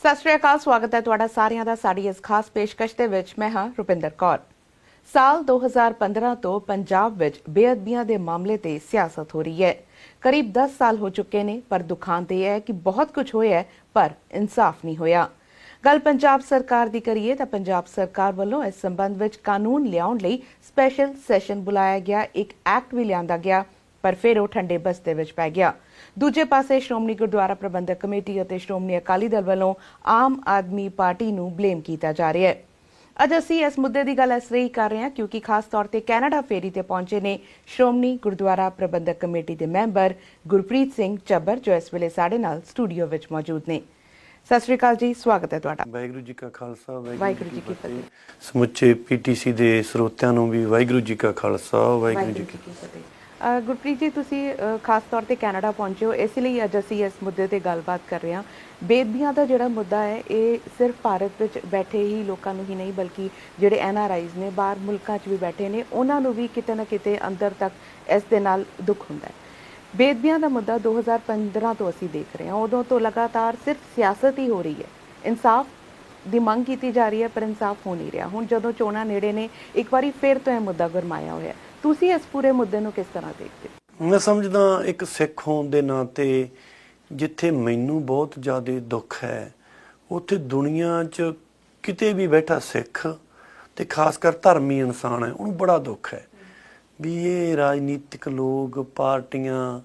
ਸਤਿ ਸ਼੍ਰੀ ਅਕਾਲ, ਸਵਾਗਤ ਹੈ ਤੁਹਾਡਾ ਸਾਰਿਆਂ ਦਾ ਸਾਡੀ ਇਸ ਖਾਸ ਪੇਸ਼ਕਸ਼ ਦੇ ਵਿੱਚ। ਮੈਂ ਹਾਂ ਰੁਪਿੰਦਰ ਕੌਰ। ਸਾਲ 2015 ਤੋਂ ਪੰਜਾਬ ਵਿੱਚ ਬੇਅਦਬੀਆਂ ਦੇ ਮਾਮਲੇ ਤੇ ਸਿਆਸਤ ਹੋ ਰਹੀ ਹੈ। ਕਰੀਬ 10 ਸਾਲ ਹੋ ਚੁੱਕੇ ਨੇ, ਪਰ ਦੁਖਾਂਤ ਇਹ ਹੈ ਕਿ ਬਹੁਤ ਕੁਝ ਹੋਇਆ ਪਰ ਇਨਸਾਫ ਨਹੀਂ ਹੋਇਆ। ਗੱਲ ਪੰਜਾਬ ਸਰਕਾਰ ਦੀ ਕਰੀਏ ਤਾਂ ਪੰਜਾਬ ਸਰਕਾਰ ਵੱਲੋਂ ਇਸ ਸੰਬੰਧ ਵਿੱਚ ਕਾਨੂੰਨ ਲਿਆਉਣ ਲਈ ਸਪੈਸ਼ਲ ਸੈਸ਼ਨ ਬੁਲਾਇਆ ਗਿਆ। ਇੱਕ ਐਕਟ ਵੀ ਲਿਆਂਦਾ ਗਿਆ। ਪਰ ਫਿਰ ਉਹ ਠੰਡੇ ਬਸਤੇ ਵਿੱਚ ਪੈ ਗਿਆ। ਦੂਜੇ ਪਾਸੇ ਸ਼੍ਰੋਮਣੀ ਗੁਰਦੁਆਰਾ ਪ੍ਰਬੰਧਕ ਕਮੇਟੀ ਅਤੇ ਸ਼੍ਰੋਮਣੀ ਅਕਾਲੀ ਦਲ ਵੱਲੋਂ ਆਮ ਆਦਮੀ ਪਾਰਟੀ ਨੂੰ ਬਲੇਮ ਕੀਤਾ ਜਾ ਰਿਹਾ ਹੈ। ਅੱਜ ਅਸੀਂ ਇਸ ਮੁੱਦੇ ਦੀ ਗੱਲ ਇਸ ਲਈ ਕਰ ਰਹੇ ਹਾਂ ਕਿਉਂਕਿ ਖਾਸ ਤੌਰ ਤੇ ਕੈਨੇਡਾ ਫੇਰੀ ਤੇ ਪਹੁੰਚੇ ਨੇ ਸ਼੍ਰੋਮਣੀ ਗੁਰਦੁਆਰਾ ਪ੍ਰਬੰਧਕ ਕਮੇਟੀ ਦੇ ਮੈਂਬਰ ਗੁਰਪ੍ਰੀਤ ਸਿੰਘ ਚੱਬਰ ਜੋ ਇਸ ਵੇਲੇ ਸਾਡੇ ਨਾਲ ਸਟੂਡੀਓ ਵਿੱਚ ਮੌਜੂਦ ਨੇ। ਸਤਿ ਸ਼੍ਰੀ ਅਕਾਲ ਜੀ ਸਵਾਗਤ ਹੈ ਤੁਹਾਡਾ। ਵਾਹਿਗੁਰੂ ਜੀ ਕਾ ਖਾਲਸਾ ਵਾਹਿਗੁਰੂ ਜੀ ਕੀ ਫਤਿਹ। ਸਮੁੱਚੇ ਪੀਟੀਸੀ ਦੇ ਸਰੋਤਿਆਂ ਨੂੰ ਵੀ ਵਾਹਿਗੁਰੂ ਜੀ ਕਾ ਖਾਲਸਾ ਵਾਹਿਗੁਰੂ ਜੀ ਕੀ ਫਤਿਹ। ਗੁਰਪ੍ਰੀਤ ਜੀ, ਤੁਸੀਂ ਖਾਸ ਤੌਰ ਤੇ ਕੈਨੇਡਾ ਪਹੁੰਚੇ ਹੋ। ਇਸ ਲਈ ਅੱਜ ਅਸੀਂ ਇਸ ਮੁੱਦੇ ਤੇ ਗੱਲਬਾਤ ਕਰ ਰਹੇ ਹਾਂ। ਬੇਦਬੀਆਂ ਦਾ ਜਿਹੜਾ ਮੁੱਦਾ ਹੈ, ਇਹ ਸਿਰਫ ਭਾਰਤ ਵਿੱਚ ਬੈਠੇ ਹੀ ਲੋਕਾਂ ਨੂੰ ਹੀ ਨਹੀਂ, ਬਲਕਿ ਜਿਹੜੇ ਐਨ ਆਰ ਆਈਜ਼ ਨੇ, ਬਾਹਰ ਮੁਲਕਾਂ 'ਚ ਵੀ ਬੈਠੇ ਨੇ, ਉਹਨਾਂ ਨੂੰ ਵੀ ਕਿਤੇ ਨਾ ਕਿਤੇ ਅੰਦਰ ਤੱਕ ਇਸ ਦੇ ਨਾਲ ਦੁੱਖ ਹੁੰਦਾ ਹੈ। ਬੇਦਬੀਆਂ ਦਾ ਮੁੱਦਾ 2015 ਤੋਂ ਅਸੀਂ ਦੇਖ ਰਹੇ ਹਾਂ। ਉਦੋਂ ਤੋਂ ਲਗਾਤਾਰ ਸਿਰਫ ਸਿਆਸਤ ਹੀ ਹੋ ਰਹੀ ਹੈ। ਇਨਸਾਫ ਦੀ ਮੰਗ ਕੀਤੀ ਜਾ ਰਹੀ ਹੈ, ਪਰ ਇਨਸਾਫ ਹੋ ਨਹੀਂ ਰਿਹਾ। ਹੁਣ ਜਦੋਂ ਚੋਣਾਂ ਨੇੜੇ ਨੇ, ਇੱਕ ਵਾਰੀ ਫਿਰ ਤੋਂ ਇਹ ਮੁੱਦਾ ਗਰਮਾਇਆ ਹੋਇਆ ਹੈ। ਤੁਸੀਂ ਇਸ ਪੂਰੇ ਮੁੱਦੇ ਨੂੰ ਕਿਸ ਤਰ੍ਹਾਂ ਦੇਖਦੇ ਹੋ? ਮੈਂ ਸਮਝਦਾ ਇੱਕ ਸਿੱਖ ਹੋਣ ਦੇ ਨਾਤੇ ਜਿੱਥੇ ਮੈਨੂੰ ਬਹੁਤ ਜ਼ਿਆਦਾ ਦੁੱਖ ਹੈ, ਉੱਥੇ ਦੁਨੀਆ 'ਚ ਕਿਤੇ ਵੀ ਬੈਠਾ ਸਿੱਖ ਤੇ ਖਾਸ ਕਰ ਧਰਮੀ ਇਨਸਾਨ ਹੈ, ਉਹਨੂੰ ਬੜਾ ਦੁੱਖ ਹੈ ਵੀ ਇਹ ਰਾਜਨੀਤਿਕ ਲੋਕ, ਪਾਰਟੀਆਂ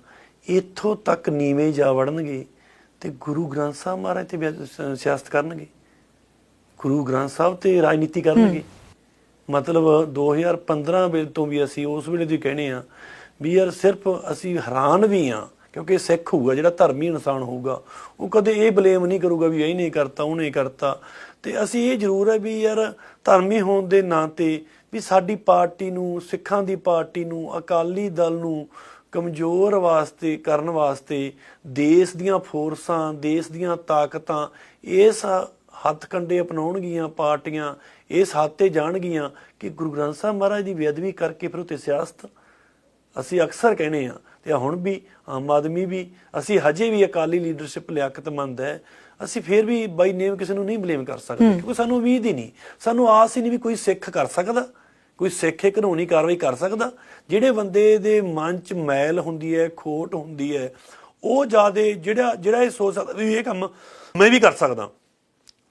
ਇੱਥੋਂ ਤੱਕ ਨੀਵੇਂ ਜਾ ਵੜਨਗੇ ਤੇ ਗੁਰੂ ਗ੍ਰੰਥ ਸਾਹਿਬ ਮਹਾਰਾਜ ਤੇ ਸਿਆਸਤ ਕਰਨਗੇ। ਗੁਰੂ ਗ੍ਰੰਥ ਸਾਹਿਬ ਤੇ ਰਾਜਨੀਤੀ ਕਰਨਗੇ। ਮਤਲਬ 2015 ਵੇਲੇ ਤੋਂ ਵੀ ਅਸੀਂ ਉਸ ਵੇਲੇ ਦੀ ਕਹਿੰਦੇ ਆ ਵੀ ਯਾਰ ਸਿਰਫ ਅਸੀਂ ਹੈਰਾਨ ਵੀ ਆ ਕਿਉਂਕਿ ਸਿੱਖ ਹੋਊਗਾ, ਜਿਹੜਾ ਧਰਮੀ ਇਨਸਾਨ ਹੋਊਗਾ, ਉਹ ਕਦੇ ਇਹ ਬਲੇਮ ਨਹੀਂ ਕਰੂਗਾ ਵੀ ਇਹ ਨਹੀਂ ਕਰਤਾ ਉਹ ਨਹੀਂ ਕਰਤਾ। ਤੇ ਅਸੀਂ ਇਹ ਜ਼ਰੂਰ ਹੈ ਵੀ ਯਾਰ ਧਰਮੀ ਹੋਣ ਦੇ ਨਾਂ ਤੇ ਵੀ ਸਾਡੀ ਪਾਰਟੀ ਨੂੰ, ਸਿੱਖਾਂ ਦੀ ਪਾਰਟੀ ਨੂੰ, ਅਕਾਲੀ ਦਲ ਨੂੰ ਕਮਜ਼ੋਰ ਵਾਸਤੇ, ਕਰਨ ਵਾਸਤੇ ਦੇਸ਼ ਦੀਆਂ ਫੋਰਸਾਂ, ਦੇਸ਼ ਦੀਆਂ ਤਾਕਤਾਂ ਇਸ ਹੱਥ ਕੰਡੇ ਅਪਣਾਉਣਗੀਆਂ ਪਾਰਟੀਆਂ ਇਸ ਹੱਥ ਤੇ ਜਾਣਗੀਆਂ ਕਿ ਗੁਰੂ ਗ੍ਰੰਥ ਸਾਹਿਬ ਮਹਾਰਾਜ ਦੀ ਬੇਅਦਬੀ ਕਰਕੇ ਫਿਰ ਉਤੇ ਸਿਆਸਤ ਅਸੀਂ ਅਕਸਰ ਕਹਿੰਦੇ ਆ ਤੇ ਹੁਣ ਵੀ ਆਮ ਆਦਮੀ ਵੀ ਅਸੀਂ ਹਜੇ ਵੀ ਅਕਾਲੀ ਲੀਡਰਸ਼ਿਪ ਲਿਆਕਤਮੰਦ ਹੈ ਅਸੀਂ ਫੇਰ ਵੀ ਬਾਈ ਨੇਮ ਕਿਸੇ ਨੂੰ ਨਹੀਂ ਬਲੇਮ ਕਰ ਸਕਦੇ ਕਿਉਂਕਿ ਸਾਨੂੰ ਉਮੀਦ ਹੀ ਨਹੀਂ। ਸਾਨੂੰ ਆਸ ਹੀ ਨਹੀਂ ਵੀ ਕੋਈ ਸਿੱਖ ਕਰ ਸਕਦਾ ਕੋਈ ਸਿੱਖ ਇੱਕ ਕਾਨੂੰਨੀ ਕਾਰਵਾਈ ਕਰ ਸਕਦਾ। ਜਿਹੜੇ ਬੰਦੇ ਦੇ ਮਨ 'ਚ ਮੈਲ ਹੁੰਦੀ ਹੈ ਖੋਟ ਹੁੰਦੀ ਹੈ ਉਹ ਜਿਆਦੇ ਜਿਹੜਾ ਜਿਹੜਾ ਇਹ ਸੋਚ ਸਕਦਾ ਵੀ ਇਹ ਕੰਮ ਮੈਂ ਵੀ ਕਰ ਸਕਦਾ।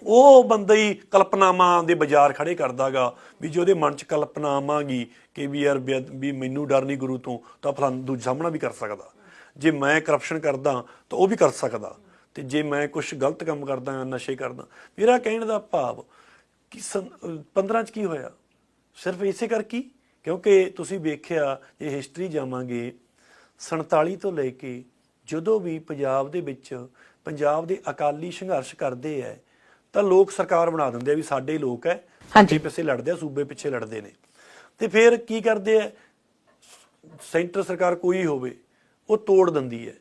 ਉਹ ਬੰਦਾ ਹੀ ਕਲਪਨਾਵਾਂ ਦੇ ਬਾਜ਼ਾਰ ਖੜੇ ਕਰਦਾਗਾ ਵੀ ਜੇ ਉਹਦੇ ਮਨ 'ਚ ਕਲਪਨਾ ਆਵਾਂਗੀ ਕਿ ਵੀ ਯਾਰ ਬੇਅਦ- ਵੀ ਮੈਨੂੰ ਡਰ ਨਹੀਂ ਗੁਰੂ ਤੋਂ, ਤਾਂ ਫਲਾਣ ਦੂਜਾ ਸਾਹਮਣਾ ਵੀ ਕਰ ਸਕਦਾ। ਜੇ ਮੈਂ ਕਰਪਸ਼ਨ ਕਰਦਾ, ਤਾਂ ਉਹ ਵੀ ਕਰ ਸਕਦਾ। ਤੇ ਜੇ ਮੈਂ ਕੁਝ ਗਲਤ ਕੰਮ ਕਰਦਾ ਜਾਂ ਨਸ਼ੇ ਕਰਦਾ, ਮੇਰਾ ਕਹਿਣ ਦਾ ਭਾਵ ਕਿ 15 ਚ ਕੀ ਹੋਇਆ? ਸਿਰਫ ਇਸੇ ਕਰਕੇ? ਕਿਉਂਕਿ ਤੁਸੀਂ ਵੇਖਿਆ ਜੇ ਹਿਸਟਰੀ ਜਾਵਾਂਗੇ 47 ਤੋਂ ਲੈ ਕੇ ਜਦੋਂ ਵੀ ਪੰਜਾਬ ਦੇ ਵਿੱਚ, ਪੰਜਾਬ ਦੇ ਅਕਾਲੀ ਸੰਘਰਸ਼ ਕਰਦੇ ਐ ਤਾਂ ਲੋਕ ਸਰਕਾਰ ਬਣਾ ਦਿੰਦੇ ਆ ਵੀ ਸਾਡੇ ਲੋਕ ਐ ਸਾਡੇ ਪਿੱਛੇ ਲੜਦੇ ਆ ਸੂਬੇ ਪਿੱਛੇ ਲੜਦੇ ਨੇ। ਤੇ ਫਿਰ ਕੀ ਕਰਦੇ ਐ? ਸੈਂਟਰ ਸਰਕਾਰ ਕੋਈ ਹੋਵੇ ਉਹ ਤੋੜ ਦਿੰਦੀ ਹੈ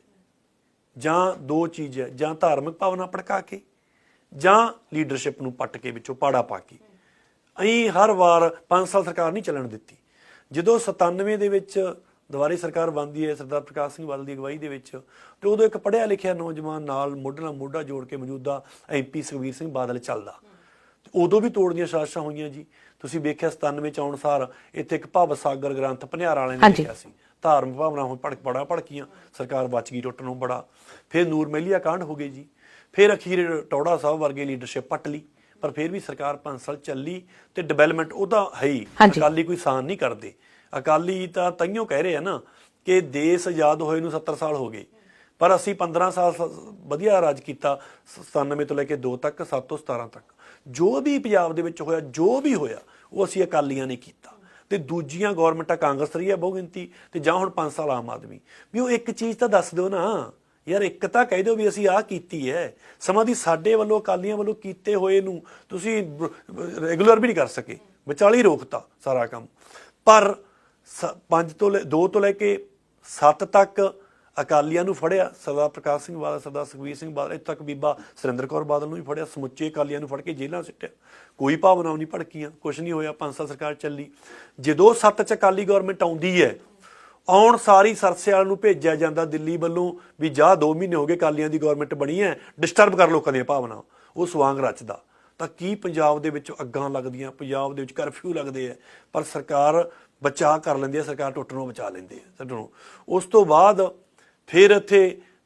ਜਾਂ ਦੋ ਚੀਜ਼ ਹੈ ਜਾਂ ਧਾਰਮਿਕ ਭਾਵਨਾ ਭੜਕਾ ਕੇ ਜਾਂ ਲੀਡਰਸ਼ਿਪ ਨੂੰ ਪੱਟ ਕੇ ਵਿੱਚੋਂ ਪਾੜਾ ਪਾ ਕੇ। ਅਹੀਂ ਹਰ ਵਾਰ 5 ਸਾਲ ਸਰਕਾਰ ਨਹੀਂ ਚੱਲਣ ਦਿੱਤੀ। ਜਦੋਂ 97 ਦੇ ਵਿੱਚ ਦੁਬਾਰੇ ਸਰਕਾਰ ਬਣਦੀ ਹੈ ਸਰਦਾਰ ਪ੍ਰਕਾਸ਼ ਸਿੰਘ ਬਾਦਲ ਦੀ ਅਗਵਾਈ ਦੇ ਵਿੱਚ ਤੇ ਉਦੋਂ ਇੱਕ ਪੜ੍ਹਿਆ ਲਿਖਿਆ ਨੌਜਵਾਨ ਨਾਲ ਮੋਢੇ ਨਾਲ ਮੋਢਾ ਜੋੜ ਕੇ ਮੌਜੂਦਾ ਐਮਪੀ ਸੁਖਬੀਰ ਸਿੰਘ ਬਾਦਲ ਚੱਲਦਾ। ਉਦੋਂ ਵੀ ਤੋੜ ਦੀਆਂ ਸਾਜ਼ਿਸ਼ਾਂ ਹੋਈਆਂ ਜੀ। ਤੁਸੀਂ ਵੇਖਿਆ 97 ਚ ਆਉਣ ਸਾਰ ਇੱਥੇ ਇੱਕ ਭਵ ਸਾਗਰ ਗ੍ਰੰਥ ਭਨਿਆਰ ਵਾਲੇ ਨੇ। ਲਿਖਿਆ ਸੀ। ਧਾਰਮਿਕ ਭਾਵਨਾ ਹੁਣ ਭੜਕ ਬੜਾ ਭੜਕੀਆਂ। ਸਰਕਾਰ ਬਚ ਗਈ ਟੁੱਟਣ ਨੂੰ ਬੜਾ। ਫਿਰ ਨੂਰ ਮਹਿਲੀਆ ਕਾਂਡ ਹੋ ਗਏ ਜੀ। ਫਿਰ ਅਖੀਰ ਟੌੜਾ ਸਾਹਿਬ ਵਰਗੇ ਲੀਡਰਸ਼ਿਪ ਪੱਟ ਲਈ। ਪਰ ਫਿਰ ਵੀ ਸਰਕਾਰ 5 ਸਾਲ ਚੱਲੀ ਤੇ ਡਿਵੈਲਪਮੈਂਟ ਉਹਦਾ ਹੈ। ਅਕਾਲੀ ਕੋਈ ਸਾਨ ਨਹੀਂ ਕਰਦੇ। ਅਕਾਲੀ ਤਾਂ ਤਈਓ ਕਹਿ ਰਹੇ ਆ ਨਾ ਕਿ ਦੇਸ਼ ਆਜ਼ਾਦ ਹੋਏ ਨੂੰ 70 ਸਾਲ ਹੋ ਗਏ। ਪਰ ਅਸੀਂ 15 ਸਾਲ ਸ- ਵਧੀਆ ਰਾਜ ਕੀਤਾ 97 ਤੋਂ ਲੈ ਕੇ 2 ਤੱਕ 7 ਤੋਂ 17 ਤੱਕ। ਜੋ ਵੀ ਪੰਜਾਬ ਦੇ ਵਿੱਚ ਹੋਇਆ, ਜੋ ਵੀ ਹੋਇਆ, ਉਹ ਅਸੀਂ ਅਕਾਲੀਆਂ ਨੇ ਕੀਤਾ। ਤੇ ਦੂਜੀਆਂ ਗਵਰਨਮੈਂਟਾਂ ਕਾਂਗਰਸ ਰਹੀ ਹੈ ਬਹੁਗਿਣਤੀ ਤੇ ਜਾਂ ਹੁਣ 5 ਸਾਲ ਆਮ ਆਦਮੀ। ਵੀ ਉਹ ਇੱਕ ਚੀਜ਼ ਤਾਂ ਦੱਸ ਦਿਓ ਨਾ, ਯਾਰ ਇੱਕ ਤਾਂ ਕਹਿ ਦਿਓ ਵੀ ਅਸੀਂ ਆਹ ਕੀਤੀ ਹੈ। ਸਮਾਂ ਦੀ ਸਾਡੇ ਵੱਲੋਂ, ਅਕਾਲੀਆਂ ਵੱਲੋਂ ਕੀਤੇ ਹੋਏ ਨੂੰ ਤੁਸੀਂ ਰੈਗੂਲਰ ਵੀ ਨਹੀਂ ਕਰ ਸਕੇ। ਵਿਚਾਲੀ ਰੋਕਤਾ ਸਾਰਾ ਕੰਮ। ਪਰ 5 ਤੋਂ 2 ਤੋਂ ਲੈ ਕੇ 7 ਤੱਕ ਅਕਾਲੀਆਂ ਨੂੰ ਫੜਿਆ, ਸਰਦਾਰ ਪ੍ਰਕਾਸ਼ ਸਿੰਘ ਬਾਦਲ, ਸਰਦਾਰ ਸੁਖਬੀਰ ਸਿੰਘ ਬਾਦਲ, ਇੱਥੇ ਤੱਕ ਬੀਬਾ ਸੁਰਿੰਦਰ ਕੌਰ ਬਾਦਲ ਨੂੰ ਵੀ ਫੜਿਆ, ਸਮੁੱਚੇ ਅਕਾਲੀਆਂ ਨੂੰ ਫੜ ਕੇ ਜੇਲ੍ਹਾਂ ਸਿੱਟਿਆ। ਕੋਈ ਭਾਵਨਾ ਨਹੀਂ ਭੜਕੀਆਂ ਕੁਝ ਨਹੀਂ ਹੋਇਆ, ਪੰਜ ਸਾਲ ਸਰਕਾਰ ਚੱਲੀ। ਜਦੋਂ ਸੱਤ ਚ ਅਕਾਲੀ ਗਵਰਨਮੈਂਟ ਆਉਂਦੀ ਹੈ, ਆਉਣ ਸਾਰੀ ਸਰਸੇ ਵਾਲ ਨੂੰ ਭੇਜਿਆ ਜਾਂਦਾ ਦਿੱਲੀ ਵੱਲੋਂ ਵੀ ਜਾ 2 ਮਹੀਨੇ ਹੋ ਗਏ ਅਕਾਲੀਆਂ ਦੀ ਗਵਰਨਮੈਂਟ ਬਣੀ ਹੈ ਡਿਸਟਰਬ ਕਰ ਲੋਕਾਂ ਦੀਆਂ ਭਾਵਨਾ ਉਹ ਸਵਾਂਗ ਰਚਦਾ ਤਾਂ ਕੀ ਪੰਜਾਬ ਦੇ ਵਿੱਚ ਅੱਗਾਂ ਲੱਗਦੀਆਂ, ਪੰਜਾਬ ਦੇ ਵਿੱਚ ਕਰਫਿਊ ਲੱਗਦੇ ਆ ਪਰ ਸਰਕਾਰ ਬਚਾ ਕਰ ਲੈਂਦੀ ਹੈ ਸਰਕਾਰ ਟੁੱਟਣੋਂ ਬਚਾ ਲੈਂਦੀ ਹੈ ਛੱਡਣੋਂ ਉਸ ਤੋਂ ਬਾਅਦ ਫਿਰ ਇੱਥੇ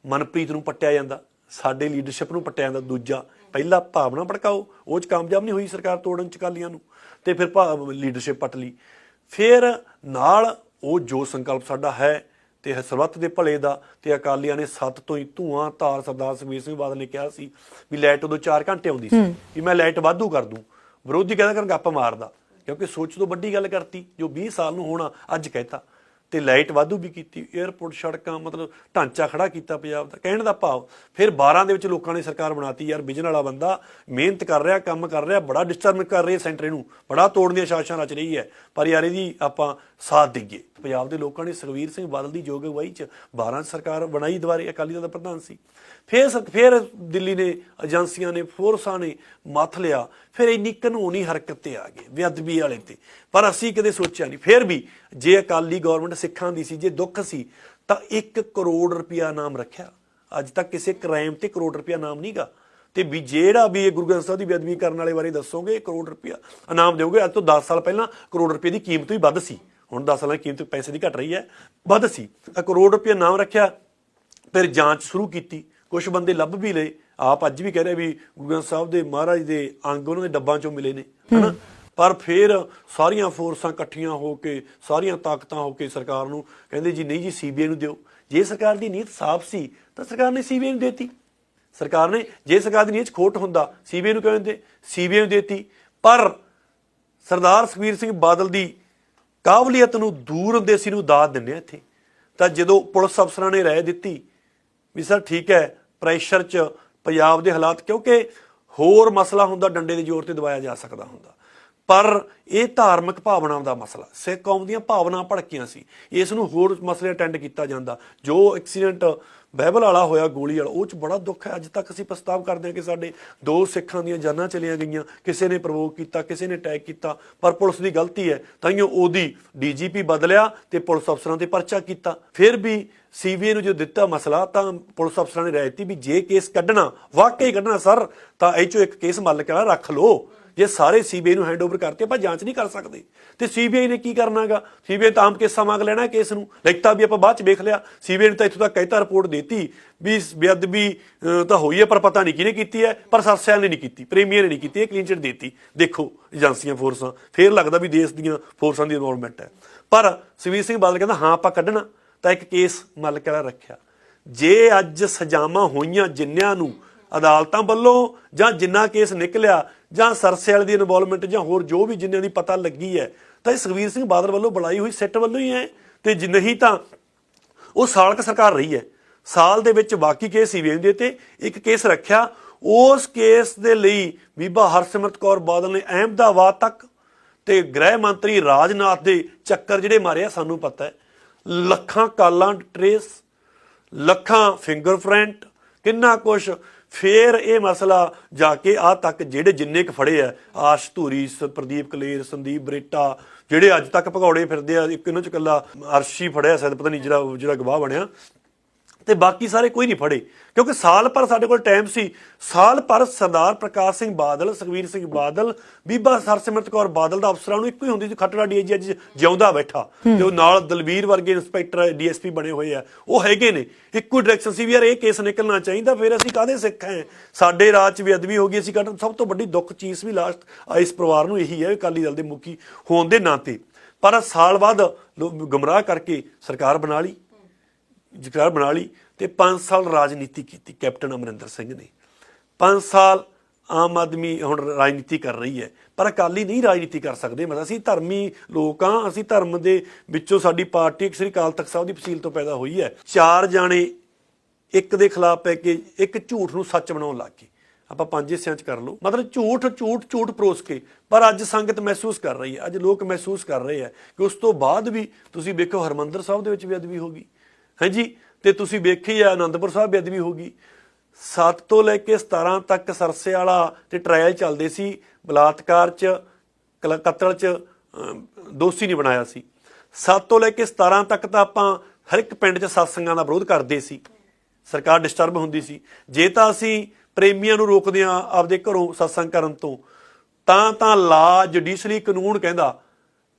ਮਨਪ੍ਰੀਤ ਨੂੰ ਪੱਟਿਆ ਜਾਂਦਾ ਸਾਡੇ ਲੀਡਰਸ਼ਿਪ ਨੂੰ ਪੱਟਿਆ ਜਾਂਦਾ। ਦੂਜਾ ਪਹਿਲਾ ਭਾਵਨਾ ਭੜਕਾਓ ਉਹ ਚ ਕਾਮਯਾਬ ਨਹੀਂ ਹੋਈ ਸਰਕਾਰ ਤੋੜਨ ਚ ਕਾਲੀਆਂ ਨੂੰ ਤੇ ਫਿਰ ਲੀਡਰਸ਼ਿਪ ਪੱਟ ਲਈ। ਫਿਰ ਨਾਲ ਉਹ ਜੋ ਸੰਕਲਪ ਸਾਡਾ ਹੈ ਤੇ ਸਰਬੱਤ ਦੇ ਭਲੇ ਦਾ ਤੇ ਅਕਾਲੀਆਂ ਨੇ ਸੱਤ ਤੋਂ ਹੀ ਧੂਆਂ ਧਾਰ ਸਰਦਾਰ ਸੁਖਬੀਰ ਸਿੰਘ ਬਾਦਲ ਨੇ ਕਿਹਾ ਸੀ ਵੀ ਲਾਈਟ ਉਦੋਂ 4 ਘੰਟੇ ਆਉਂਦੀ ਸੀ ਕਿ ਮੈਂ ਲਾਈਟ ਵਾਧੂ ਕਰ ਦੂੰ। ਵਿਰੋਧੀ ਕਹਿੰਦਾ ਕਰ ਗੱਪ ਮਾਰਦਾ। ਕਿਉਂਕਿ ਸੋਚ ਤੋਂ ਵੱਡੀ ਗੱਲ ਕਰਤੀ ਜੋ 20 ਸਾਲ ਨੂੰ ਹੋਣਾ ਅੱਜ ਕਹਿਤਾ। ਤੇ ਲਾਈਟ ਵਾਧੂ ਵੀ ਕੀਤੀ 에어ਪੋਰਟ ਸੜਕਾਂ, ਮਤਲਬ ਢਾਂਚਾ ਖੜਾ ਕੀਤਾ ਪੰਜਾਬ ਦਾ, ਕਹਿਣ ਦਾ ਭਾਵ, ਫਿਰ 12 ਦੇ ਵਿੱਚ ਲੋਕਾਂ ਨੇ ਸਰਕਾਰ ਬਣਾਤੀ, ਯਾਰ ਵਿਜਨ ਵਾਲਾ ਬੰਦਾ ਮਿਹਨਤ ਕਰ ਰਿਹਾ, ਕੰਮ ਕਰ ਰਿਹਾ, ਬੜਾ ਡਿਸਟਰਬ ਕਰ ਰਹੀ ਸੈਂਟਰ ਇਹਨੂੰ ਬੜਾ ਤੋੜਨ ਦੀਆਂ ਸਾਜ਼ਿਸ਼ਾਂ ਰਚ ਰਹੀ ਹੈ, ਪਰ ਯਾਰ ਇਹਦੀ ਆਪਾਂ ਸਾਥ ਦਈਏ। ਪੰਜਾਬ ਦੇ ਲੋਕਾਂ ਨੇ ਸੁਖਵੀਰ ਸਿੰਘ ਬਾਦਲ ਦੀ ਯੋਗ ਅਗਵਾਈ ਚ 12 ਸਰਕਾਰ ਬਣਾਈ ਦੁਆਰੇ ਅਕਾਲੀ ਦਲ ਦਾ ਪ੍ਰਧਾਨ ਸੀ। ਫਿਰ ਸ- ਫਿਰ ਦਿੱਲੀ ਨੇ ਏਜੰਸੀਆਂ ਨੇ, ਫੋਰਸਾਂ ਨੇ ਮੱਥ ਲਿਆ, ਫਿਰ ਇੰਨੀ ਕਾਨੂੰਨੀ ਹਰਕਤ ਤੇ ਆ ਗਏ, ਬੇਅਦਬੀ ਵਾਲੇ ਤੇ। ਪਰ ਅਸੀਂ ਕਦੇ ਸੋਚਿਆ ਨਹੀਂ, ਫਿਰ ਵੀ ਜੇ ਅਕਾਲੀ ਗਵਰਨਮੈਂਟ ਸਿੱਖਾਂ ਦੀ ਸੀ, ਜੇ ਦੁੱਖ ਸੀ, ਤਾਂ 1 ਕਰੋੜ ਰੁਪਇਆ ਨਾਮ ਰੱਖਿਆ। ਅੱਜ ਤੱਕ ਕਿਸੇ ਕ੍ਰਾਈਮ ਤੇ ਕਰੋੜ ਰੁਪਇਆ ਨਾਮ ਨਹੀਂਗਾ ਤੇ ਵੀ ਜਿਹੜਾ ਵੀ ਇਹ ਗੁਰੂ ਗ੍ਰੰਥ ਸਾਹਿਬ ਦੀ ਬੇਅਦਬੀ ਕਰਨ ਵਾਲੇ ਬਾਰੇ ਦੱਸੋਗੇ, ਕਰੋੜ ਰੁਪਇਆ ਇਨਾਮ ਦਿਓਗੇ, ਅੱਜ ਤੋਂ 10 ਸਾਲ ਪਹਿਲਾਂ ਕਰੋੜ ਰੁਪਏ ਦੀ ਕੀਮਤ ਵੀ ਵੱਧ ਸੀ। ਹੁਣ 10 ਸਾਲਾਂ ਦੀ ਕੀਮਤ ਪੈਸੇ ਦੀ ਘਟ ਰਹੀ ਹੈ, ਵੱਧ ਸੀ। ਆ ਕਰੋੜ ਰੁਪਇਆ ਨਾਮ ਰੱਖਿਆ, ਫਿਰ ਜਾਂਚ ਸ਼ੁਰੂ ਕੀਤੀ। ਕੁਝ ਬੰਦੇ ਲੱਭ ਵੀ ਲਏ। ਆਪ ਅੱਜ ਵੀ ਕਹਿ ਰਹੇ ਵੀ ਗੁਰੂ ਗ੍ਰੰਥ ਸਾਹਿਬ ਦੇ ਮਹਾਰਾਜ ਦੇ ਅੰਗ ਉਹਨਾਂ ਦੇ ਡੱਬਾਂ ਚੋਂ ਮਿਲੇ ਨੇ, ਹਨਾ? ਪਰ ਫਿਰ ਸਾਰੀਆਂ ਫੋਰਸਾਂ ਇਕੱਠੀਆਂ ਹੋ ਕੇ, ਸਾਰੀਆਂ ਤਾਕਤਾਂ ਹੋ ਕੇ ਸਰਕਾਰ ਨੂੰ ਕਹਿੰਦੇ ਜੀ, ਨਹੀਂ ਜੀ ਸੀਬੀਆਈ ਨੂੰ ਦਿਓ। ਜੇ ਸਰਕਾਰ ਦੀ ਨੀਤ ਸਾਫ਼ ਸੀ, ਤਾਂ ਸਰਕਾਰ ਨੇ ਸੀਬੀਆਈ ਨੂੰ ਦੇਤੀ। ਸਰਕਾਰ ਨੇ, ਜੇ ਸਰਕਾਰ ਦੀ ਨੀਤ 'ਚ ਖੋਟ ਹੁੰਦਾ ਸੀਬੀਆਈ ਨੂੰ ਕਿਉਂ ਦਿੰਦੇ ਸੀਬੀਆਈ ਨੂੰ ਦੇਤੀ। ਪਰ ਸਰਦਾਰ ਸੁਖਬੀਰ ਸਿੰਘ ਬਾਦਲ ਦੀ ਕਾਬਲੀਅਤ ਨੂੰ ਦੂਰ ਅੰਦੇਸੀ ਨੂੰ ਦਾਤ ਦਿੰਦੇ ਆ ਇੱਥੇ। ਤਾਂ ਜਦੋਂ ਪੁਲਿਸ ਅਫਸਰਾਂ ਨੇ ਰਾਏ ਦਿੱਤੀ ਵੀ ਸਰ ਠੀਕ ਹੈ, ਪ੍ਰੈਸ਼ਰ 'ਚ ਪੰਜਾਬ ਦੇ ਹਾਲਾਤ ਕਿਉਂਕਿ ਹੋਰ ਮਸਲਾ ਹੁੰਦਾ, ਡੰਡੇ ਦੇ ਜ਼ੋਰ ਤੇ ਦਬਾਇਆ ਜਾ ਸਕਦਾ ਹੁੰਦਾ। ਪਰ ਇਹ ਧਾਰਮਿਕ ਭਾਵਨਾਵਾਂ ਦਾ ਮਸਲਾ। ਸਿੱਖ ਕੌਮ ਦੀਆਂ ਭਾਵਨਾ ਭੜਕੀਆਂ ਸੀ। ਇਸ ਨੂੰ ਹੋਰ ਮਸਲੇ ਅਟੈਂਡ ਕੀਤਾ ਜਾਂਦਾ। ਜੋ ਐਕਸੀਡੈਂਟ ਬਾਈਬਲ ਵਾਲਾ ਹੋਇਆ, ਗੋਲੀ ਵਾਲਾ, ਉਹ ਚ ਬੜਾ ਦੁੱਖ ਹੈ। ਅੱਜ ਤੱਕ ਅਸੀਂ ਪ੍ਰਸਤਾਵ ਕਰਦੇ ਹਾਂ ਕਿ ਸਾਡੇ ਦੋ ਸਿੱਖਾਂ ਦੀਆਂ ਜਾਨਾਂ ਚਲੀਆਂ ਗਈਆਂ। ਕਿਸੇ ਨੇ ਪ੍ਰਵੋਕ ਕੀਤਾ, ਕਿਸੇ ਨੇ ਅਟੈਕ ਕੀਤਾ, ਪਰ ਪੁਲਿਸ ਦੀ ਗਲਤੀ ਹੈ। ਤਾਈਓ ਉਹਦੀ ਡੀਜੀਪੀ ਬਦਲਿਆ ਤੇ ਪੁਲਿਸ ਅਫਸਰਾਂ ਤੇ ਪਰਚਾ ਕੀਤਾ। ਫਿਰ ਵੀ ਸੀਬੀਆਈ ਨੂੰ ਜੋ ਦਿੱਤਾ ਮਸਲਾ, ਤਾਂ ਪੁਲਿਸ ਅਫਸਰਾਂ ਨੇ ਰਾਇ ਦਿੱਤੀ ਵੀ ਜੇ ਕੇਸ ਕੱਢਣਾ, ਵਾਕਈ ਕੱਢਣਾ ਸਰ, ਤਾਂ ਇਹ ਚੋਂ ਇੱਕ ਕੇਸ ਮੱਲ ਕੇ ਰੱਖ ਲਓ। ਜੇ ਸਾਰੇ ਸੀਬੀਆਈ ਨੂੰ ਹੈਂਡਓਵਰ ਕਰਤੇ, ਆਪਾਂ ਜਾਂਚ ਨਹੀਂ ਕਰ ਸਕਦੇ। ਤੇ ਸੀਬੀਆਈ ਨੇ ਕੀ ਕਰਨਾਗਾ? ਸੀਬੀਆਈ ਤਾਂ ਆਮ ਕੇਸਾਂ ਮੰਗ ਲੈਣਾ ਕੇਸ ਨੂੰ। ਲਿਖਤਾ ਵੀ ਆਪਾਂ ਬਾਅਦ ਚ ਵੇਖ ਲਿਆ। ਸੀਬੀਆਈ ਨੇ ਤਾਂ ਇੱਥੋਂ ਤੱਕ ਕਹਿਤਾ ਰਿਪੋਰਟ ਦਿੱਤੀ ਵੀ ਬੇਅਦਬੀ ਤਾਂ ਹੋਈ ਹੈ, ਪਰ ਪਤਾ ਨਹੀਂ ਕਿਹਨੇ ਕੀਤੀ ਹੈ, ਪਰ ਸਰਸੈਲ ਨੇ ਨਹੀਂ ਕੀਤੀ ਪ੍ਰੀਮੀਅਰ ਨੇ ਨਹੀਂ ਕੀਤੀ, ਇਹ ਕਲੀਨ ਚਿਟ ਦਿੱਤੀ। ਦੇਖੋ, ਏਜੰਸੀਆਂ, ਫੋਰਸਾਂ। ਫੇਰ ਲੱਗਦਾ ਵੀ ਦੇਸ਼ ਦੀਆਂ ਫੋਰਸਾਂ ਦੀ ਇਨਵੋਲਵਮੈਂਟ ਹੈ। ਪਰ ਸੁਖਬੀਰ ਸਿੰਘ ਬਾਦਲ ਕਹਿੰਦਾ, ਹਾਂ, ਆਪਾਂ ਕੱਢਣਾ। ਤਾਂ ਇੱਕ ਕੇਸ ਮੱਲ ਕੇ ਰੱਖਿਆ। ਜੇ ਅੱਜ ਸਜ਼ਾਵਾਂ ਹੋਈਆਂ ਜਿੰਨਿਆਂ ਨੂੰ ਅਦਾਲਤਾਂ ਵੱਲੋਂ ਜਾਂ ਜਿੰਨਾ ਕੇਸ ਨਿਕਲਿਆ ਜਾਂ ਸਰਸੇ ਵਾਲੇ ਦੀ ਇਨਵੋਲਵਮੈਂਟ ਜਾਂ ਹੋਰ ਜੋ ਵੀ ਜਿੰਨਿਆਂ ਦੀ ਪਤਾ ਲੱਗੀ ਹੈ, ਤਾਂ ਇਹ ਸੁਖਬੀਰ ਸਿੰਘ ਬਾਦਲ ਵੱਲੋਂ ਬਣਾਈ ਹੋਈ ਸਿੱਟ ਵੱਲੋਂ ਹੀ ਹੈ। ਤੇ ਜੇ ਨਹੀਂ ਤਾਂ ਉਹ ਸਾਲਕ ਸਰਕਾਰ ਰਹੀ ਹੈ। ਸਾਲ ਦੇ ਵਿੱਚ ਬਾਕੀ ਕੇਸ ਸੀਬੀਆਈ ਦੇ ਤੇ ਇੱਕ ਕੇਸ ਰੱਖਿਆ। ਉਸ ਕੇਸ ਦੇ ਲਈ ਬੀਬਾ ਹਰਸਿਮਰਤ ਕੌਰ ਬਾਦਲ ਨੇ ਅਹਿਮਦਾਬਾਦ ਤੱਕ ਤੇ ਗ੍ਰਹਿ ਮੰਤਰੀ ਰਾਜਨਾਥ ਦੇ ਚੱਕਰ ਜਿਹੜੇ ਮਾਰੇ ਆ, ਸਾਨੂੰ ਪਤਾ ਹੈ। ਲੱਖਾਂ ਕਾਲਾਂ ਟਰੇਸ, ਲੱਖਾਂ ਫਿੰਗਰਪ੍ਰਿੰਟ, ਕਿੰਨਾ ਕੁਛ ਫੇਰ ਇਹ ਮਸਲਾ ਜਾ ਕੇ ਆ ਤੱਕ ਜਿਹੜੇ ਜਿੰਨੇ ਕ ਫੜੇ ਆ, ਆਸ਼, ਧੂਰੀ, ਸ- ਪ੍ਰਦੀਪ, ਕਲੇਰ, ਸੰਦੀਪ, ਬਰੇਟਾ, ਜਿਹੜੇ ਅੱਜ ਤੱਕ ਭਗੌੜੇ ਫਿਰਦੇ ਆ, ਇੱਕ ਇਹਨਾਂ ਚ ਕੱਲਾ ਅਰਸ਼ੀ ਫੜਿਆ, ਸ਼ਾਇਦ ਪਤਾ ਨਹੀਂ ਜਿਹੜਾ ਜਿਹੜਾ ਗਵਾਹ ਬਣਿਆ। ਤੇ ਬਾਕੀ ਸਾਰੇ ਕੋਈ ਨਹੀਂ ਫੜੇ। ਕਿਉਂਕਿ ਸਾਲ ਭਰ ਸਾਡੇ ਕੋਲ ਟਾਈਮ ਸੀ। ਸਾਲ ਭਰ ਸਰਦਾਰ ਪ੍ਰਕਾਸ਼ ਸਿੰਘ ਬਾਦਲ ਸੁਖਵੀਰ ਸਿੰਘ ਬਾਦਲ ਬੀਬਾ ਸਰਸਿਮਰਤ ਕੌਰ ਬਾਦਲ ਦਾ ਅਫਸਰਾਂ ਨੂੰ ਇੱਕੋ ਹੀ ਹੁੰਦੀ ਸੀ ਖੱਟੜਾ ਡੀਆਈਜੀ ਅੱਜ ਜਿਉਂਦਾ ਬੈਠਾ। ਤੇ ਉਹ ਨਾਲ ਦਲਵੀਰ ਵਰਗੇ ਇੰਸਪੈਕਟਰ ਡੀਐਸਪੀ ਬਣੇ ਹੋਏ ਆ। ਉਹ ਹੈਗੇ ਨੇ। ਇੱਕੋ ਡਾਇਰੈਕਸ਼ਨ ਸੀ ਵੀ ਯਾਰ ਇਹ ਕੇਸ ਨਿਕਲਣਾ ਚਾਹੀਦਾ ਫਿਰ ਅਸੀਂ ਕਾਹਦੇ ਸਿੱਖ ਹੈ? ਸਾਡੇ ਰਾਜ 'ਚ ਬੇਅਦਬੀ ਹੋ ਗਈ ਅਸੀਂ ਕੱਢ ਸਭ ਤੋਂ ਵੱਡੀ ਦੁੱਖ ਚੀਜ਼ ਵੀ ਲਾਸਟ ਇਸ ਪਰਿਵਾਰ ਨੂੰ ਇਹੀ ਹੈ ਅਕਾਲੀ ਦਲ ਦੇ ਮੁਖੀ ਹੋਣ ਦੇ ਨਾਤੇ। ਪਰ ਸਾਲ ਬਾਅਦ ਗੁੰਮਰਾਹ ਕਰਕੇ ਸਰਕਾਰ ਬਣਾ ਲਈ। ਸਰਕਾਰ ਬਣਾ ਲਈ ਤੇ 5 ਸਾਲ ਰਾਜਨੀਤੀ ਕੀਤੀ ਕੈਪਟਨ ਅਮਰਿੰਦਰ ਸਿੰਘ ਨੇ। 5 ਸਾਲ ਆਮ ਆਦਮੀ ਹੁਣ ਰਾਜਨੀਤੀ ਕਰ ਰਹੀ ਹੈ, ਪਰ ਅਕਾਲੀ ਨਹੀਂ ਰਾਜਨੀਤੀ ਕਰ ਸਕਦੇ। ਮਤਲਬ ਅਸੀਂ ਧਰਮੀ ਲੋਕ ਹਾਂ, ਅਸੀਂ ਧਰਮ ਦੇ ਵਿੱਚੋਂ ਸਾਡੀ ਪਾਰਟੀ ਸ੍ਰੀ ਅਕਾਲ ਤਖਤ ਸਾਹਿਬ ਦੀ ਫਸੀਲ ਤੋਂ ਪੈਦਾ ਹੋਈ ਹੈ। ਚਾਰ ਜਾਣੇ ਇੱਕ ਦੇ ਖਿਲਾਫ ਪੈ ਕੇ ਇੱਕ ਝੂਠ ਨੂੰ ਸੱਚ ਬਣਾਉਣ ਲੱਗ ਗਏ। ਆਪਾਂ ਪੰਜ ਹਿੱਸਿਆਂ 'ਚ ਕਰ ਲਓ। ਮਤਲਬ ਝੂਠ ਝੂਠ ਝੂਠ ਪਰੋਸ ਕੇ, ਪਰ ਅੱਜ ਸੰਗਤ ਮਹਿਸੂਸ ਕਰ ਰਹੀ ਹੈ, ਅੱਜ ਲੋਕ ਮਹਿਸੂਸ ਕਰ ਰਹੇ ਹੈ ਕਿ ਉਸ ਤੋਂ ਬਾਅਦ ਵੀ ਤੁਸੀਂ ਵੇਖੋ ਹਰਮੰਦਰ ਸਾਹਿਬ ਦੇ ਵਿੱਚ ਵੀ ਅਦਬੀ ਹੋ ਗਈ। ਹਾਂਜੀ, ਤੇ ਤੁਸੀਂ ਵੇਖੀ ਆ ਆਨੰਦਪੁਰ ਸਾਹਿਬ ਬੇਅਦਬੀ ਹੋ ਗਈ 7 ਤੋਂ ਲੈ ਕੇ 17 ਤੱਕ ਸਰਸੇ ਵਾਲਾ ਤੇ ਟ੍ਰਾਇਲ ਚੱਲਦੇ ਸੀ, ਬਲਾਤਕਾਰ ਚ, ਕਲ- ਕਤਲ ਚ ਦੋਸ਼ੀ ਨਹੀਂ ਬਣਾਇਆ ਸੀ। 7 ਤੋਂ ਲੈ ਕੇ 17 ਤੱਕ ਤਾਂ ਆਪਾਂ ਹਰ ਇੱਕ ਪਿੰਡ 'ਚ ਸਤਸੰਗਾਂ ਦਾ ਵਿਰੋਧ ਕਰਦੇ ਸੀ। ਸਰਕਾਰ ਡਿਸਟਰਬ ਹੁੰਦੀ ਸੀ। ਜੇ ਤਾਂ ਅਸੀਂ ਪ੍ਰੇਮੀਆਂ ਨੂੰ ਰੋਕਦੇ ਆ ਆਪਦੇ ਘਰੋਂ ਸਤਸੰਗ ਕਰਨ ਤੋਂ, ਤਾਂ ਤਾਂ ਲਾ ਜੁਡੀਸ਼ਰੀ ਕਾਨੂੰਨ ਕਹਿੰਦਾ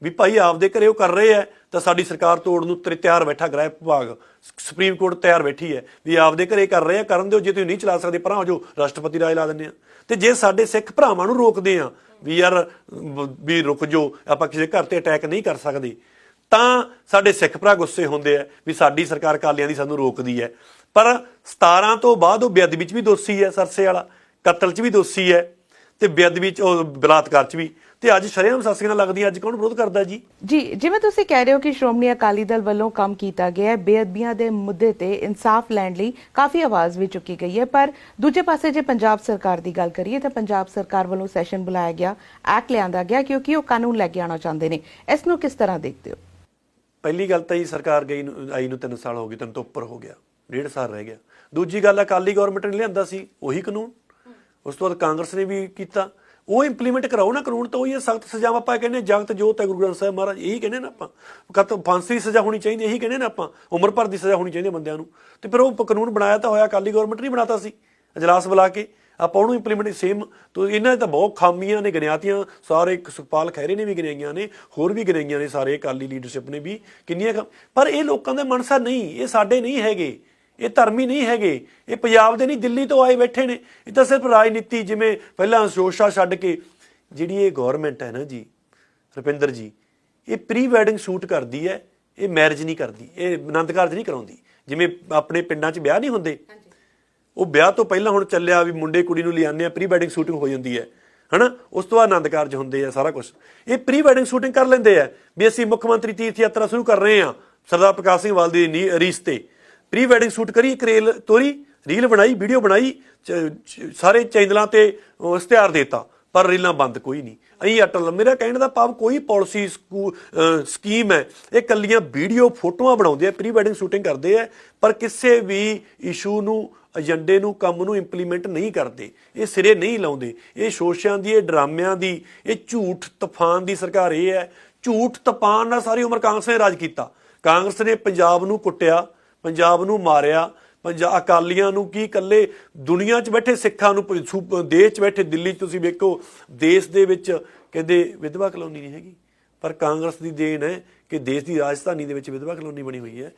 ਵੀ ਭਾਈ ਆਪਦੇ ਘਰੇ ਉਹ ਕਰ ਰਹੇ ਐ ਤਾਂ ਸਾਡੀ ਸਰਕਾਰ ਤੋੜ ਨੂੰ ਤੇਰੇ ਤਿਆਰ ਬੈਠਾ ਗ੍ਰਹਿ ਵਿਭਾਗ। ਸੁਪਰੀਮ ਕੋਰਟ ਤਿਆਰ ਬੈਠੀ ਹੈ ਵੀ ਆਪਦੇ ਘਰੇ ਕਰ ਰਹੇ ਆ ਕਰਨ ਦਿਓ, ਜੇ ਤੁਸੀਂ ਨਹੀਂ ਚਲਾ ਸਕਦੇ ਭਰਾ ਜੋ ਰਾਸ਼ਟਰਪਤੀ ਰਾਏ ਲਾ ਦਿੰਦੇ ਆ। ਤੇ ਜੇ ਸਾਡੇ ਸਿੱਖ ਭਰਾਵਾਂ ਨੂੰ ਰੋਕਦੇ ਆ ਵੀ ਯਾਰ ਵੀ ਰੁਕ ਜੋ ਆਪਾਂ ਕਿਸੇ ਘਰ ਤੇ ਅਟੈਕ ਨਹੀਂ ਕਰ ਸਕਦੇ, ਤਾਂ ਸਾਡੇ ਸਿੱਖ ਭਰਾ ਗੁੱਸੇ ਹੁੰਦੇ ਆ ਵੀ ਸਾਡੀ ਸਰਕਾਰ ਕਾਲਿਆਂ ਦੀ ਸਾਨੂੰ ਰੋਕਦੀ ਹੈ। ਪਰ 17 ਤੋਂ ਬਾਅਦ ਉਹ ਬੇਅਦਬੀ ਵਿੱਚ ਵੀ ਦੋਸ਼ੀ ਹੈ, ਸਰਸੇ ਵਾਲਾ, ਕਤਲ 'ਚ ਵੀ ਦੋਸ਼ੀ ਹੈ, ਤੇ ਬੇਅਦਬੀ 'ਚ ਉਹ ਬਲਾਤਕਾਰ 'ਚ ਵੀ। ਤੇ ਅੱਜ ਸ਼ਰੇਆਮ ਸਾਸੀਆਂ ਨਾਲ ਲੱਗਦੀ ਅੱਜ ਕੌਣ ਵਿਰੋਧ ਕਰਦਾ ਜੀ? ਜੀ ਜਿਵੇਂ ਤੁਸੀਂ ਕਹਿ ਰਹੇ ਹੋ ਕਿ ਸ਼੍ਰੋਮਣੀ ਅਕਾਲੀ ਦਲ ਵੱਲੋਂ ਕੰਮ ਕੀਤਾ ਗਿਆ ਹੈ ਬੇਅਦਬੀਆਂ ਦੇ ਮੁੱਦੇ ਤੇ ਇਨਸਾਫ ਲੈਣ ਲਈ ਕਾਫੀ ਆਵਾਜ਼ ਵੀ ਚੁੱਕੀ ਗਈ ਹੈ ਪਰ ਦੂਜੇ ਪਾਸੇ ਜੇ ਪੰਜਾਬ ਸਰਕਾਰ ਦੀ ਗੱਲ ਕਰੀਏ ਤਾਂ ਪੰਜਾਬ ਸਰਕਾਰ ਵੱਲੋਂ ਸੈਸ਼ਨ ਬੁਲਾਇਆ ਗਿਆ ਐਕਟ ਲਿਆਂਦਾ ਗਿਆ ਕਿਉਂਕਿ ਉਹ ਕਾਨੂੰਨ ਲੈ ਕੇ ਆਉਣਾ ਚਾਹੁੰਦੇ ਨੇ। ਇਸ ਨੂੰ ਕਿਸ ਤਰ੍ਹਾਂ ਦੇਖਦੇ ਹੋ? ਪਹਿਲੀ ਗੱਲ ਤਾਂ ਜੀ ਸਰਕਾਰ ਗਈ ਨੂੰ ਆਈ ਨੂੰ 3 ਸਾਲ ਹੋ ਗਏ ਤਿੰਨ ਤੋਂ ਉੱਪਰ ਹੋ ਗਿਆ ਡੇਢ ਸਾਲ ਰਹਿ ਗਿਆ। ਦੂਜੀ ਗੱਲ ਅਕਾਲੀ ਗਵਰਨਮੈਂਟ ਨੇ ਲਿਆਂਦਾ ਸੀ ਉਹੀ ਕਾਨੂੰਨ। ਉਸ ਤੋਂ ਬਾਅਦ ਕਾਂਗਰਸ ਨੇ ਵੀ ਕੀਤਾ। ਉਹ ਇੰਪਲੀਮੈਂਟ ਕਰਾਓ ਨਾ ਕਾਨੂੰਨ ਤਾਂ ਉਹੀ ਸਖਤ ਸਜ਼ਾਵਾਂ ਆਪਾਂ ਕਹਿੰਦੇ ਹਾਂ, ਜਗਤ ਜੋਤ ਹੈ ਗੁਰੂ ਗ੍ਰੰਥ ਸਾਹਿਬ ਮਹਾਰਾਜ ਇਹੀ ਕਹਿੰਦੇ ਨਾ ਆਪਾਂ। ਕਤ ਫਾਂਸੀ ਦੀ ਸਜ਼ਾ ਹੋਣੀ ਚਾਹੀਦੀ ਇਹੀ ਕਹਿੰਦੇ ਨੇ ਆਪਾਂ। ਉਮਰ ਭਰ ਦੀ ਸਜ਼ਾ ਹੋਣੀ ਚਾਹੀਦੀ ਬੰਦਿਆਂ ਨੂੰ। ਤੇ ਫਿਰ ਉਹ ਕਾਨੂੰਨ ਬਣਾਇਆ ਤਾਂ ਹੋਇਆ ਅਕਾਲੀ ਗਵਰਨਮੈਂਟ ਨਹੀਂ ਬਣਾਤਾ ਸੀ ਅਜਲਾਸ ਬੁਲਾ ਕੇ। ਆਪਾਂ ਉਹਨੂੰ ਇੰਪਲੀਮੈਂਟ ਸੇਮ ਤੋਂ ਇਹਨਾਂ ਤਾਂ ਬਹੁਤ ਖਾਮੀਆਂ ਨੇ ਗਿਣਿਆਤੀਆਂ ਸਾਰੇ ਸੁਖਪਾਲ ਖਹਿਰੇ ਨੇ ਵੀ ਗਿਣਾਈਆਂ ਨੇ ਹੋਰ ਵੀ ਗਿਣਾਈਆਂ ਨੇ ਸਾਰੇ ਅਕਾਲੀ ਲੀਡਰਸ਼ਿਪ ਨੇ ਵੀ ਕਿੰਨੀਆਂ ਖਾਮ- ਪਰ ਇਹ ਲੋਕਾਂ ਦੇ ਮਨਸਾ ਨਹੀਂ ਇਹ ਸਾਡੇ ਨਹੀਂ ਹੈਗੇ। ਇਹ ਧਰਮੀ ਨਹੀਂ ਹੈਗੇ। ਇਹ ਪੰਜਾਬ ਦੇ ਨਹੀਂ, ਦਿੱਲੀ ਤੋਂ ਆਏ ਬੈਠੇ ਨੇ। ਇਹ ਤਾਂ ਸਿਰਫ ਰਾਜਨੀਤੀ, ਜਿਵੇਂ ਪਹਿਲਾਂ ਸ਼ੋਸ਼ਾ ਛੱਡ ਕੇ ਜਿਹੜੀ ਇਹ ਗਵਰਨਮੈਂਟ ਹੈ ਨਾ ਜੀ, ਰੁਪਿੰਦਰ ਜੀ, ਇਹ ਪ੍ਰੀ ਵੈਡਿੰਗ ਸ਼ੂਟ ਕਰਦੀ ਹੈ, ਇਹ ਮੈਰਿਜ ਨਹੀਂ ਕਰਦੀ, ਇਹ ਆਨੰਦ ਕਾਰਜ ਨਹੀਂ ਕਰਾਉਂਦੀ। ਜਿਵੇਂ ਆਪਣੇ ਪਿੰਡਾਂ 'ਚ ਵਿਆਹ ਨਹੀਂ ਹੁੰਦੇ। ਉਹ ਵਿਆਹ ਤੋਂ ਪਹਿਲਾਂ ਹੁਣ ਚੱਲਿਆ ਵੀ ਮੁੰਡੇ ਕੁੜੀ ਨੂੰ ਲਿਆਉਂਦੇ ਆ ਪ੍ਰੀ ਵੈਡਿੰਗ ਸ਼ੂਟਿੰਗ ਹੋ ਜਾਂਦੀ ਹੈ। ਹਨਾ? ਉਸ ਤੋਂ ਬਾਅਦ ਆਨੰਦ ਕਾਰਜ ਹੁੰਦੇ ਆ ਸਾਰਾ ਕੁਝ ਇਹ ਪ੍ਰੀ ਵੈਡਿੰਗ ਸ਼ੂਟਿੰਗ ਕਰ ਲੈਂਦੇ ਆ। ਵੀ ਅਸੀਂ ਮੁੱਖ ਮੰਤਰੀ ਤੀਰਥ ਯਾਤਰਾ ਸ਼ੁਰੂ ਕਰ ਰਹੇ ਆ ਸਰਦਾਰ ਪ੍ਰਕਾਸ਼ ਸਿੰਘ ਵਾਲ ਦੀ ਨੀ- ਰੀਸ ਤੇ। ਪ੍ਰੀ ਵੈਡਿੰਗ ਸ਼ੂਟ ਕਰੀ, ਇੱਕ ਰੇਲ ਤੋਰੀ ਰੀਲ ਬਣਾਈ ਵੀਡੀਓ ਬਣਾਈ, ਚ- ਸਾਰੇ ਚੈਨਲਾਂ ਤੇ ਇਸ਼ਤਿਹਾਰ ਦੇਤਾ, ਪਰ ਰੀਲਾਂ ਬੰਦ ਕੋਈ ਨਹੀਂ। ਅਹੀਂ ਅਟਲ ਮੇਰਾ ਕਹਿਣ ਦਾ ਭਾਵ ਕੋਈ ਪਾਲਿਸੀ ਸਕੀਮ ਹੈ। ਇਹ ਕੱਲੀਆਂ ਵੀਡੀਓ ਫੋਟੋਆਂ ਬਣਾਉਂਦੇ ਆ ਪ੍ਰੀ ਵੈਡਿੰਗ ਸ਼ੂਟਿੰਗ ਕਰਦੇ ਆ, ਪਰ ਕਿਸੇ ਵੀ ਇਸ਼ੂ ਨੂੰ ਏਜੰਡੇ ਨੂੰ, ਕੰਮ ਨੂੰ ਇੰਪਲੀਮੈਂਟ ਨਹੀਂ ਕਰਦੇ। ਇਹ ਸਿਰੇ ਨਹੀਂ ਲਾਉਂਦੇ। ਇਹ ਸ਼ੋਸ਼ਿਆਂ ਦੀ, ਇਹ ਡਰਾਮਿਆਂ ਦੀ, ਇਹ ਝੂਠ ਤੂਫਾਨ ਦੀ ਸਰਕਾਰ ਇਹ ਹੈ। ਝੂਠ ਤੂਫਾਨ ਨਾਲ ਸਾਰੀ ਉਮਰ ਕਾਂਗਰਸ ਨੇ ਰਾਜ ਕੀਤਾ। ਕਾਂਗਰਸ ਨੇ ਪੰਜਾਬ ਨੂੰ ਕੁੱਟਿਆ। ਪੰਜਾਬ ਨੂੰ ਮਾਰਿਆ ਪੰਜਾਬ ਅਕਾਲੀਆਂ ਨੂੰ ਕੀ ਇਕੱਲੇ ਦੁਨੀਆ 'ਚ ਬੈਠੇ ਸਿੱਖਾਂ ਨੂੰ ਦੇਸ਼ 'ਚ ਬੈਠੇ ਦਿੱਲੀ 'ਚ ਤੁਸੀਂ ਵੇਖੋ, ਦੇਸ਼ ਦੇ ਵਿੱਚ ਕਹਿੰਦੇ ਵਿਧਵਾ ਕਲੋਨੀ ਨਹੀਂ ਹੈਗੀ, ਪਰ ਕਾਂਗਰਸ ਦੀ ਦੇਣ ਹੈ ਕਿ ਦੇਸ਼ ਦੀ ਰਾਜਧਾਨੀ ਦੇ ਵਿੱਚ ਵਿਧਵਾ ਕਲੋਨੀ ਬਣੀ ਹੋਈ ਹੈ।